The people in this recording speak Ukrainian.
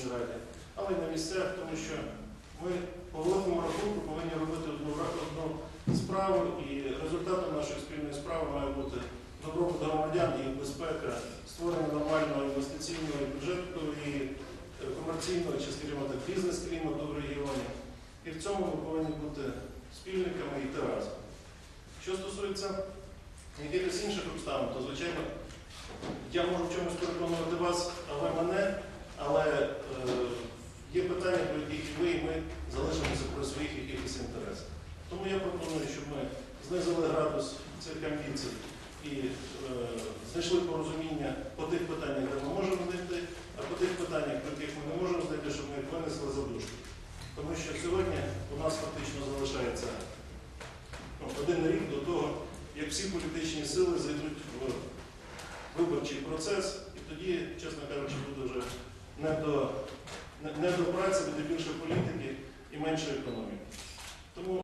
обласній раді, але й на місцях, тому що ми по великому рахунку повинні робити одну, одну справу, і результатом нашої спільної справи має бути добробут громадян, їх безпека, створення нормального інвестиційного і бюджетного і е, комерційного, чи скажімо так, бізнес-клімату в регіоні. І в цьому ми повинні бути спільниками і разом. Що стосується якихось інших обставин, то звичайно я можу в чомусь переконувати вас, а ви мене, але е, є питання, по яких і ви, і ми залишимося при своїх якихось інтересах. Тому я пропоную, щоб ми знизили градус цих амбіцій і е, знайшли порозуміння по тих питаннях, де ми можемо знайти, а по тих питаннях, по яких ми не можемо знайти, щоб ми їх винесли за дужку. Тому що сьогодні у нас фактично залишається ну, один рік до того, як всі політичні сили зайдуть в виборчий процес, і тоді, чесно кажучи, буде вже не до, не, не до праці, буде більше політики і меншої економіки. Тому